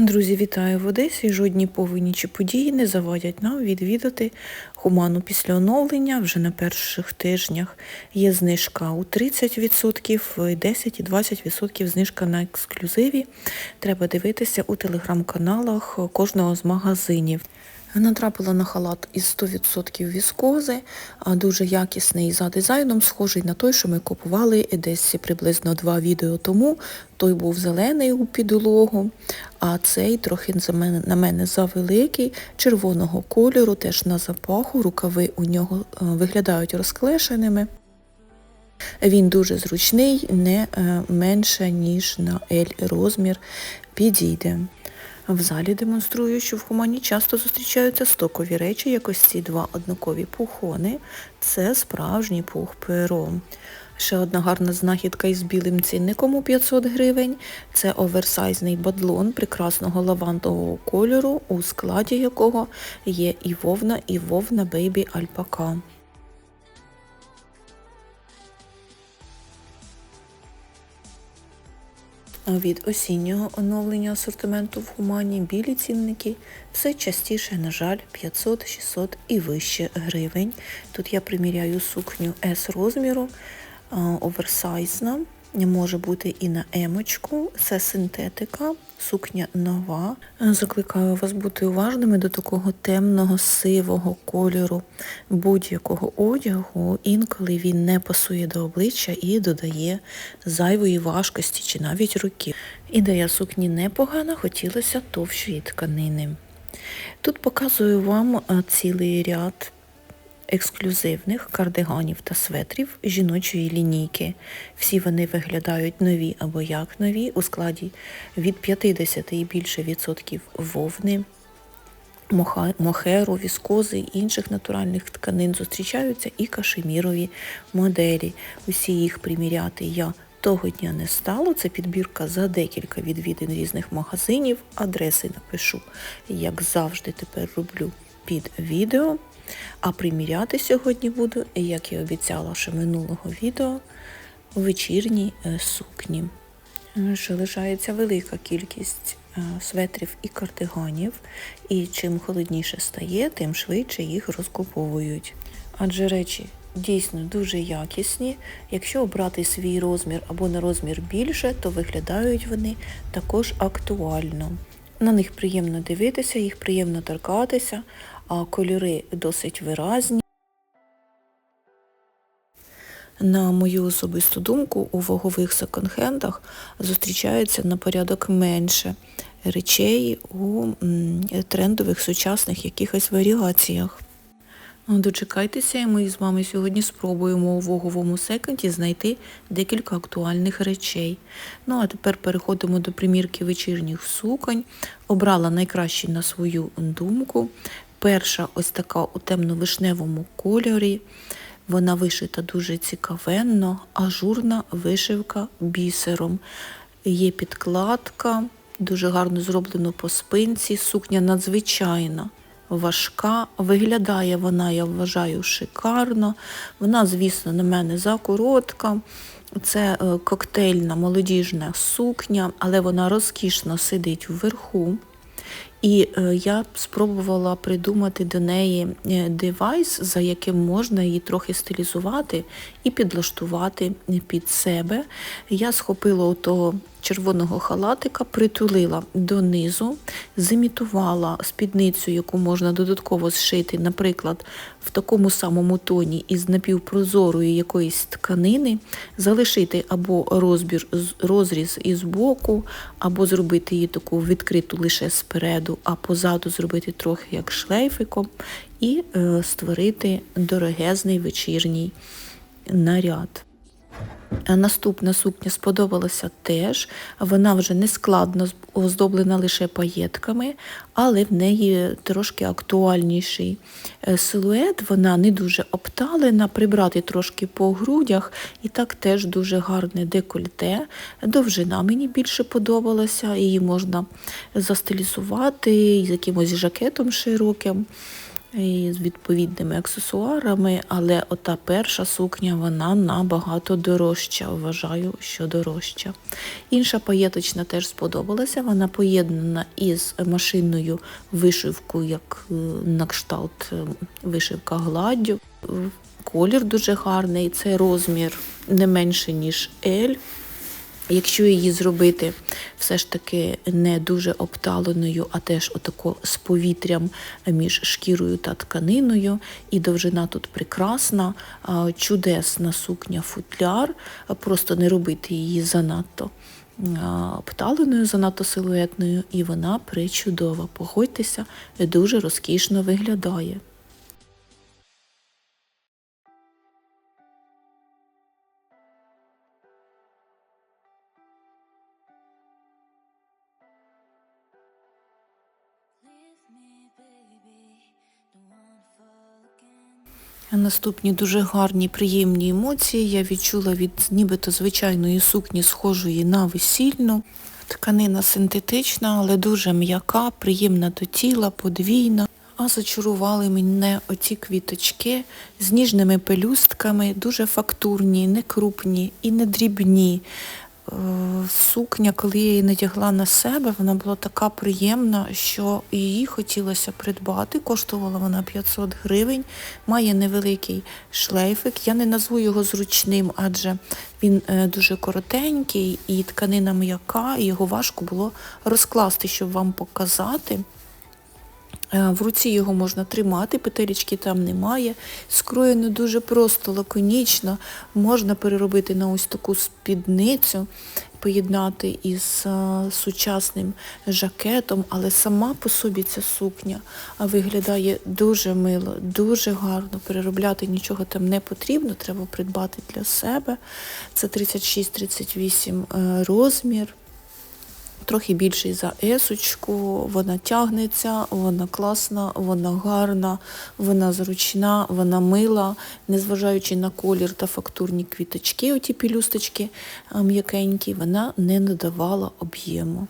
Друзі, вітаю в Одесі. Жодні повинні чи події не завадять нам відвідати хуману після оновлення. Вже на перших тижнях є знижка у 30%, 10 і 20% знижка на ексклюзиві. Треба дивитися у телеграм-каналах кожного з магазинів. Натрапила на халат із 100% віскози, дуже якісний за дизайном, схожий на той, що ми купували десь приблизно два відео тому. Той був зелений у підлогу, а цей трохи на мене завеликий, червоного кольору, теж на запаху, рукави у нього е, виглядають розклешеними. Він дуже зручний, не е, менше, ніж на L розмір підійде. В залі демонструю, що в Хумані часто зустрічаються стокові речі, як ось ці два однакові пухони. Це справжній пух перо. Ще одна гарна знахідка із білим цінником у 500 гривень. Це оверсайзний бадлон прекрасного лавандового кольору, у складі якого є і вовна, і вовна бейбі альпака. Від осіннього оновлення асортименту в гумані білі цінники все частіше, на жаль, 500, 600 і вище гривень. Тут я приміряю сукню S розміру, оверсайзна, може бути і на емочку, це синтетика, сукня нова. Закликаю вас бути уважними до такого темного сивого кольору будь-якого одягу, інколи він не пасує до обличчя і додає зайвої важкості чи навіть руки. Ідея сукні непогана, хотілося товщої тканини. Тут показую вам цілий ряд ексклюзивних кардиганів та светрів жіночої лінійки. Всі вони виглядають нові або як нові у складі від 50 і більше відсотків вовни, мохеру, віскози і інших натуральних тканин зустрічаються і кашемірові моделі. Усі їх приміряти я того дня не стало. Це підбірка за декілька відвідин різних магазинів. Адреси напишу, як завжди тепер роблю під відео. А приміряти сьогодні буду, як і обіцяла ще минулого відео, у вечірній е, сукні. Що лишається велика кількість е, светрів і кардиганів, і чим холодніше стає, тим швидше їх розкуповують. Адже речі дійсно дуже якісні. Якщо обрати свій розмір або на розмір більше, то виглядають вони також актуально. На них приємно дивитися, їх приємно торкатися, кольори досить виразні. На мою особисту думку, у вагових секонд-хендах зустрічається на порядок менше речей у трендових сучасних якихось варіаціях. Дочекайтеся, і ми з вами сьогодні спробуємо у ваговому секонді знайти декілька актуальних речей. Ну а тепер переходимо до примірки вечірніх суконь. Обрала найкращі на свою думку. Перша ось така у темно-вишневому кольорі. Вона вишита дуже цікавенно, ажурна вишивка бісером. Є підкладка, дуже гарно зроблено по спинці, сукня надзвичайна. Важка, виглядає вона, я вважаю, шикарно. Вона, звісно, на мене закоротка. Це е, коктейльна молодіжна сукня, але вона розкішно сидить вверху. І е, я спробувала придумати до неї е, девайс, за яким можна її трохи стилізувати і підлаштувати під себе. Я схопила того червоного халатика, притулила донизу, зимітувала спідницю, яку можна додатково зшити, наприклад, в такому самому тоні із напівпрозорої якоїсь тканини, залишити або розбір, розріз із боку, або зробити її таку відкриту лише спереду, а позаду зробити трохи як шлейфиком, і е, створити дорогезний вечірній наряд. Наступна сукня сподобалася теж. Вона вже не складно оздоблена лише паєтками, але в неї трошки актуальніший е, силует. Вона не дуже обталена, прибрати трошки по грудях, і так теж дуже гарне декольте. Довжина мені більше подобалася, її можна застилізувати з якимось жакетом широким. І з відповідними аксесуарами, але ота перша сукня вона набагато дорожча. Вважаю, що дорожча. Інша паєточна теж сподобалася. Вона поєднана із машинною вишивкою, як е, на кшталт е, вишивка гладдю. Колір дуже гарний, це розмір не менше, ніж L. Якщо її зробити все ж таки не дуже обталеною, а теж отако з повітрям між шкірою та тканиною, і довжина тут прекрасна, чудесна сукня футляр, просто не робити її занадто обталеною, занадто силуетною, і вона причудова. Погодьтеся, дуже розкішно виглядає. Наступні дуже гарні, приємні емоції я відчула від нібито звичайної сукні, схожої на весільну. Тканина синтетична, але дуже м'яка, приємна до тіла, подвійна. А зачарували мене оці квіточки з ніжними пелюстками, дуже фактурні, не крупні і не дрібні. Сукня, коли я її надягла на себе, вона була така приємна, що її хотілося придбати. Коштувала вона 500 гривень, має невеликий шлейфик. Я не назву його зручним, адже він е, дуже коротенький і тканина м'яка, і його важко було розкласти, щоб вам показати. Е, В руці його можна тримати, петелечки там немає. Скроєно дуже просто, лаконічно. Можна переробити на ось таку спідницю, поєднати із е, сучасним жакетом, але сама по собі ця сукня виглядає дуже мило, дуже гарно. Переробляти нічого там не потрібно, треба придбати для себе. Це 36-38 е, розмір трохи більший за есочку, вона тягнеться, вона класна, вона гарна, вона зручна, вона мила, незважаючи на колір та фактурні квіточки, оті пілюсточки м'якенькі, вона не надавала об'єму.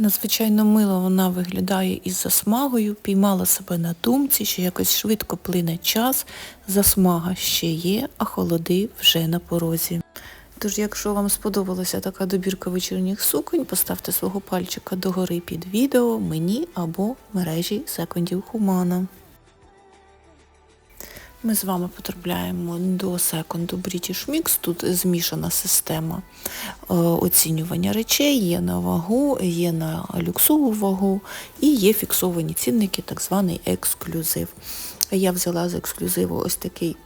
Надзвичайно мило вона виглядає із засмагою, піймала себе на думці, що якось швидко плине час, засмага ще є, а холоди вже на порозі. Тож, якщо вам сподобалася така добірка вечірніх суконь, поставте свого пальчика догори під відео мені або мережі секундів Хумана. Ми з вами потрапляємо до секунду British Mix. Тут змішана система е, оцінювання речей, є на вагу, є на люксову вагу і є фіксовані цінники, так званий ексклюзив. Я взяла з ексклюзиву ось такий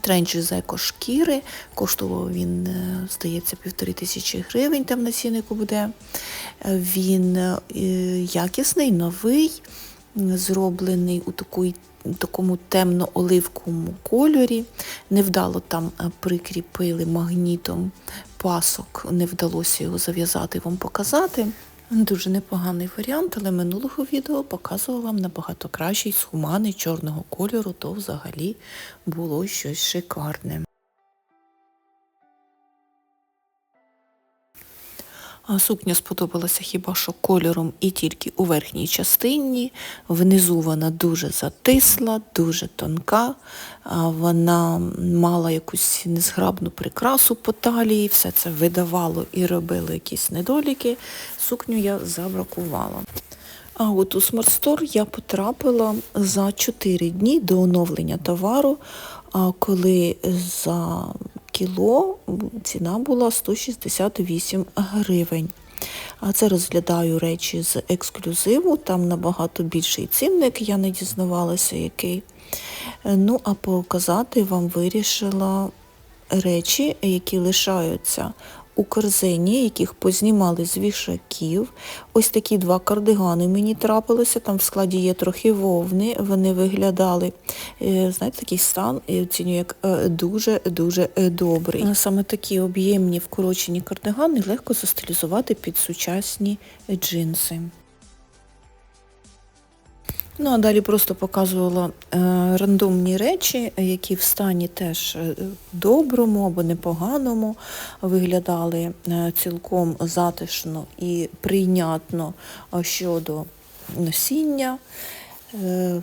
тренч з екошкіри. Коштував він, е, здається, півтори тисячі гривень, там на ціннику буде. Він е, якісний, новий, зроблений у такій такому темно-оливковому кольорі. Невдало там е, прикріпили магнітом пасок, не вдалося його зав'язати вам показати. Дуже непоганий варіант, але минулого відео показувала вам набагато кращий з хумани чорного кольору, то взагалі було щось шикарне. Сукня сподобалася хіба що кольором і тільки у верхній частині. Внизу вона дуже затисла, дуже тонка. Вона мала якусь незграбну прикрасу по талії, все це видавало і робило якісь недоліки. Сукню я забракувала. А от у Store я потрапила за 4 дні до оновлення товару, а коли за кіло ціна була 168 гривень. А це розглядаю речі з ексклюзиву, там набагато більший цінник, я не дізнавалася який. Ну, а показати вам вирішила речі, які лишаються у корзині, яких познімали з вішаків. Ось такі два кардигани мені трапилися, там в складі є трохи вовни, вони виглядали, е, знаєте, такий стан, я оцінюю як е, дуже-дуже е, добрий. Саме такі об'ємні вкорочені кардигани легко застилізувати під сучасні джинси. Ну а далі просто показувала е, рандомні речі, які в стані теж е, доброму або непоганому виглядали е, цілком затишно і прийнятно щодо носіння.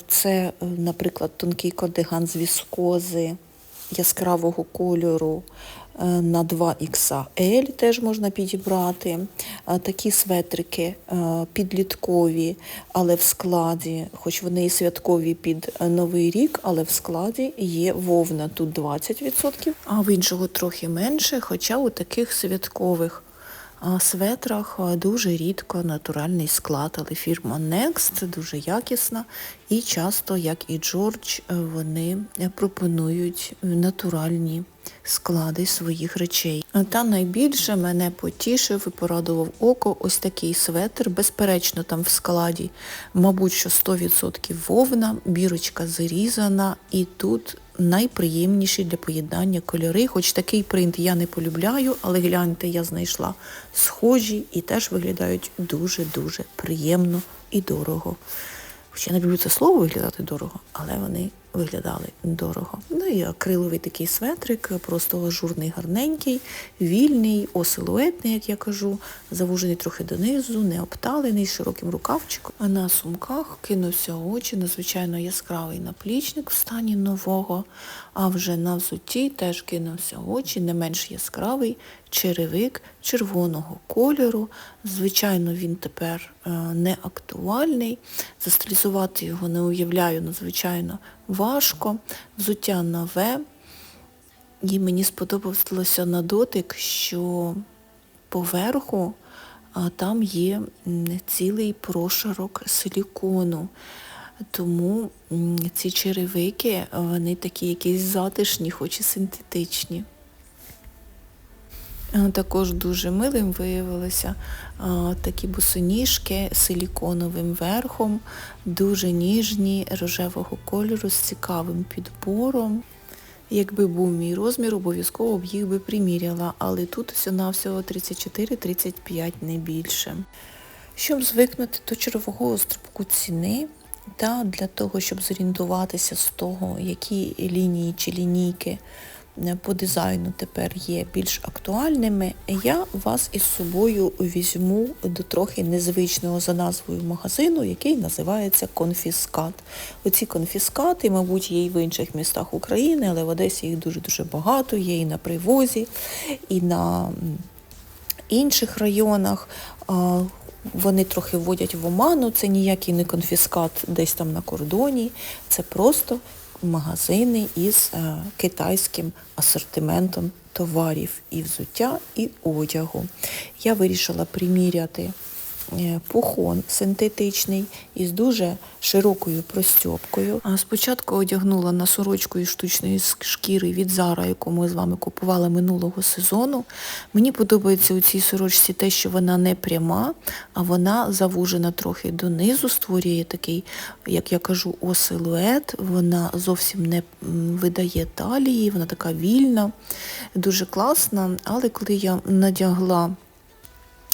Це, наприклад, тонкий кардиган з віскози яскравого кольору е, на 2XL теж можна підібрати. Е, Такі светрики е, підліткові, але в складі, хоч вони і святкові під Новий рік, але в складі є вовна. Тут 20%, а в іншого трохи менше, хоча у таких святкових а светрах дуже рідко натуральний склад, але фірма Next дуже якісна і часто, як і Джордж, е, вони е, пропонують натуральні склади своїх речей. Та найбільше мене потішив і порадував око ось такий светр. Безперечно, там в складі, мабуть, що 100% вовна, бірочка зарізана, і тут найприємніші для поєднання кольори. Хоч такий принт я не полюбляю, але гляньте, я знайшла схожі і теж виглядають дуже-дуже приємно і дорого. Хоча я не люблю це слово виглядати дорого, але вони виглядали дорого. Ну і акриловий такий светрик, просто ажурний, гарненький, вільний, осилуетний, як я кажу, завужений трохи донизу, не обталений, широким рукавчиком. А на сумках кинувся очі надзвичайно яскравий наплічник в стані нового, а вже на взутті теж кинувся очі, не менш яскравий черевик червоного кольору. Звичайно, він тепер е, не актуальний. Застилізувати його не уявляю надзвичайно важко. Взуття нове. І мені сподобалося на дотик, що поверху там є цілий прошарок силікону. Тому ці черевики, вони такі якісь затишні, хоч і синтетичні. Е, Також дуже милим виявилися такі босоніжки з силіконовим верхом, дуже ніжні, рожевого кольору з цікавим підбором. Якби був мій розмір, обов'язково б їх би приміряла, але тут всього-навсього 34-35, не більше. Щоб звикнути до червового стрибку ціни, та для того, щоб зорієнтуватися з того, які лінії чи лінійки е, по дизайну тепер є більш актуальними, я вас із собою візьму до трохи незвичного за назвою магазину, який називається Конфіскат. Оці конфіскати, мабуть, є і в інших містах України, але в Одесі їх дуже-дуже багато, є і на привозі, і на інших районах. Вони трохи вводять в оману, це ніякий не конфіскат десь там на кордоні, це просто магазини із е, китайським асортиментом товарів і взуття, і одягу. Я вирішила приміряти пухон синтетичний із дуже широкою простьопкою. Спочатку одягнула на сорочку із штучної шкіри від Зара, яку ми з вами купували минулого сезону. Мені подобається у цій сорочці те, що вона не пряма, а вона завужена трохи донизу, створює такий, як я кажу, осилует. Вона зовсім не видає талії, вона така вільна, дуже класна. Але коли я надягла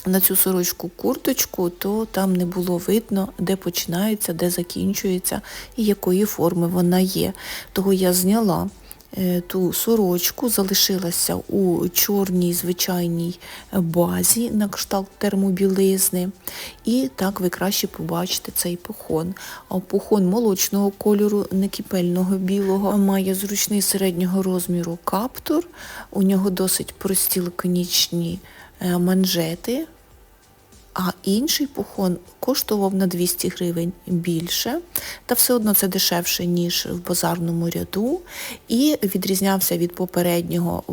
на цю сорочку курточку, то там не було видно, де починається, де закінчується і якої форми вона є. Того я зняла е, ту сорочку, залишилася у чорній звичайній базі на кшталт термобілизни. І так ви краще побачите цей пухон. А пухон молочного кольору, не кипельного білого, має зручний середнього розміру каптур. У нього досить прості лаконічні е, манжети, а інший пухон коштував на 200 гривень більше, та все одно це дешевше, ніж в базарному ряду, і відрізнявся від попереднього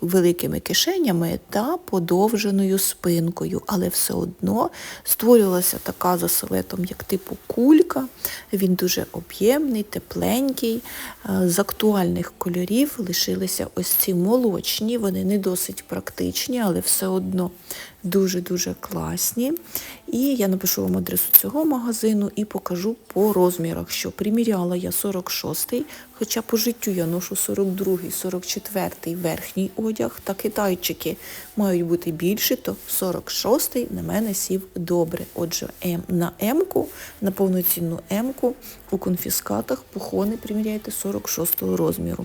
великими кишенями та подовженою спинкою, але все одно створювалася така за силуетом, як типу кулька. Він дуже об'ємний, тепленький. Е, З актуальних кольорів лишилися ось ці молочні, вони не досить практичні, але все одно дуже-дуже класні. І я напишу вам адресу цього магазину і покажу по розмірах, що приміряла я 46-й, хоча по життю я ношу 42-й, 44-й верхній одяг, та китайчики мають бути більші, то 46-й на мене сів добре. Отже, М, на М-ку, на повноцінну М-ку у конфіскатах пухони приміряйте 46-го розміру.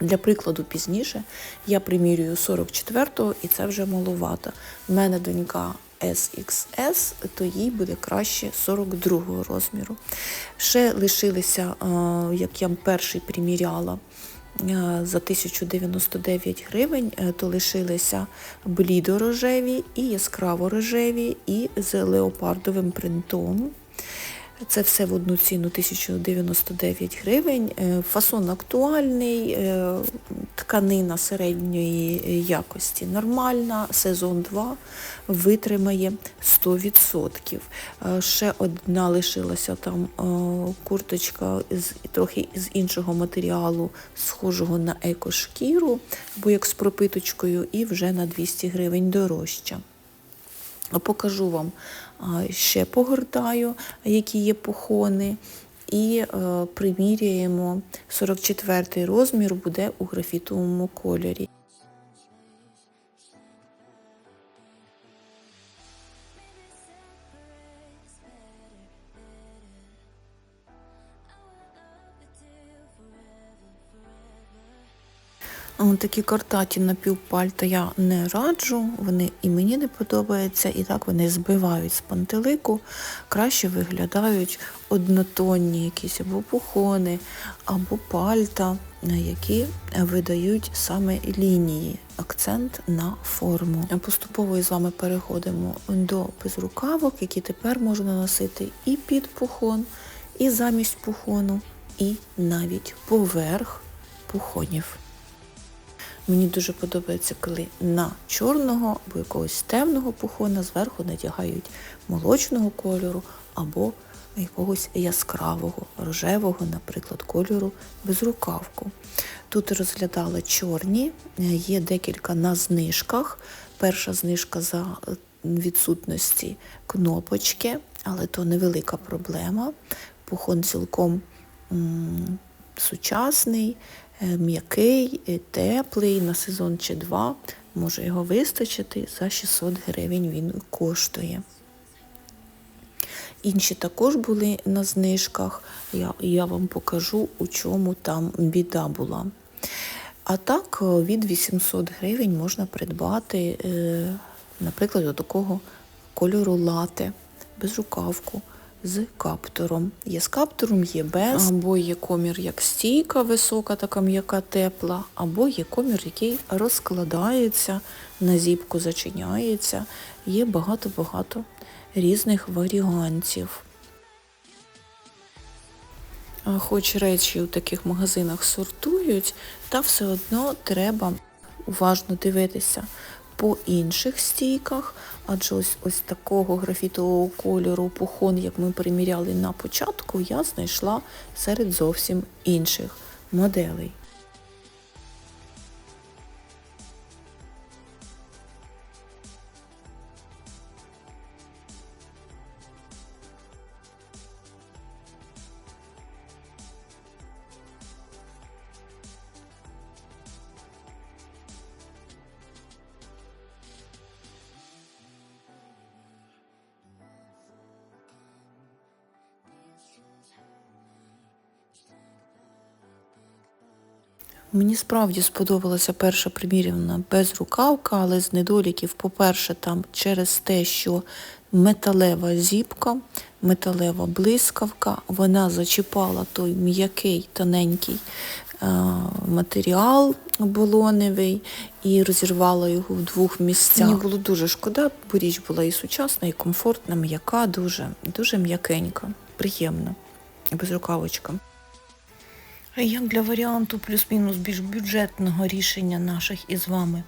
Для прикладу, пізніше я примірюю 44-го і це вже маловато. У мене донька SXS, то їй буде краще 42-го розміру. Ще лишилися, е, як я перший приміряла, е, за 1099 гривень, е, то лишилися блідо-рожеві і яскраво-рожеві, і з леопардовим принтом. Це все в одну ціну 1099 гривень. Е, Фасон актуальний, е, тканина середньої якості нормальна, сезон 2 витримає 100%. Е, Ще одна лишилася там курточка з трохи з іншого матеріалу, схожого на екошкіру, або як з пропиточкою, і вже на 200 гривень дорожча. Покажу вам ще погортаю, які є похони. І е, приміряємо 44 розмір буде у графітовому кольорі. Такі картаті напівпальта я не раджу, вони і мені не подобаються, і так вони збивають з пантелику, краще виглядають однотонні якісь або пухони, або пальта, які видають саме лінії, акцент на форму. Поступово з вами переходимо до безрукавок, які тепер можна носити і під пухон, і замість пухону, і навіть поверх пухонів. Мені дуже подобається, коли на чорного або якогось темного пухона зверху надягають молочного кольору або якогось яскравого, рожевого, наприклад, кольору безрукавку. Тут розглядала чорні, є декілька на знижках. Перша знижка за відсутності кнопочки, але то невелика проблема. Пухон цілком м, сучасний, м'який, е, теплий, на сезон чи два. Може його вистачити, за 600 гривень він коштує. Інші також були на знижках. Я, я вам покажу, у чому там біда була. А так, е, від 800 гривень можна придбати, е, наприклад, такого кольору лате, безрукавку з каптуром. Є з каптуром, є без, або є комір як стійка висока, така м'яка тепла, або є комір, який розкладається, на зіпку зачиняється. Є багато-багато різних варіантів. Хоч речі у таких магазинах сортують, та все одно треба уважно дивитися по інших стійках, адже ось ось такого графітового кольору пухон, як ми приміряли на початку, я знайшла серед зовсім інших моделей. Мені справді сподобалася перша приміряна безрукавка, але з недоліків, по-перше, там через те, що металева зіпка, металева блискавка, вона зачіпала той м'який, тоненький е, матеріал болоневий і розірвала його в двох місцях. Мені було дуже шкода, бо річ була і сучасна, і комфортна, м'яка, дуже, дуже м'якенька, приємна. Безрукавочка. Як для варіанту плюс-мінус більш бюджетного рішення наших із вами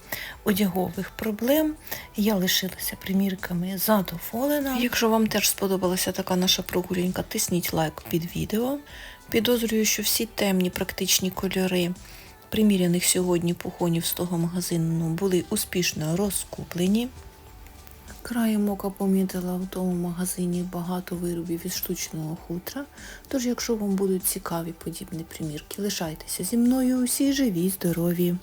одягових проблем, я лишилася примірками задоволена. Якщо вам теж сподобалася така наша прогулянка, тисніть лайк під відео. Підозрюю, що всі темні практичні кольори приміряних сьогодні пухонів з того магазину були успішно розкуплені. Краєм ока помітила в тому магазині багато виробів із штучного хутра. Тож, якщо вам будуть цікаві подібні примірки, лишайтеся зі мною усі живі, здорові.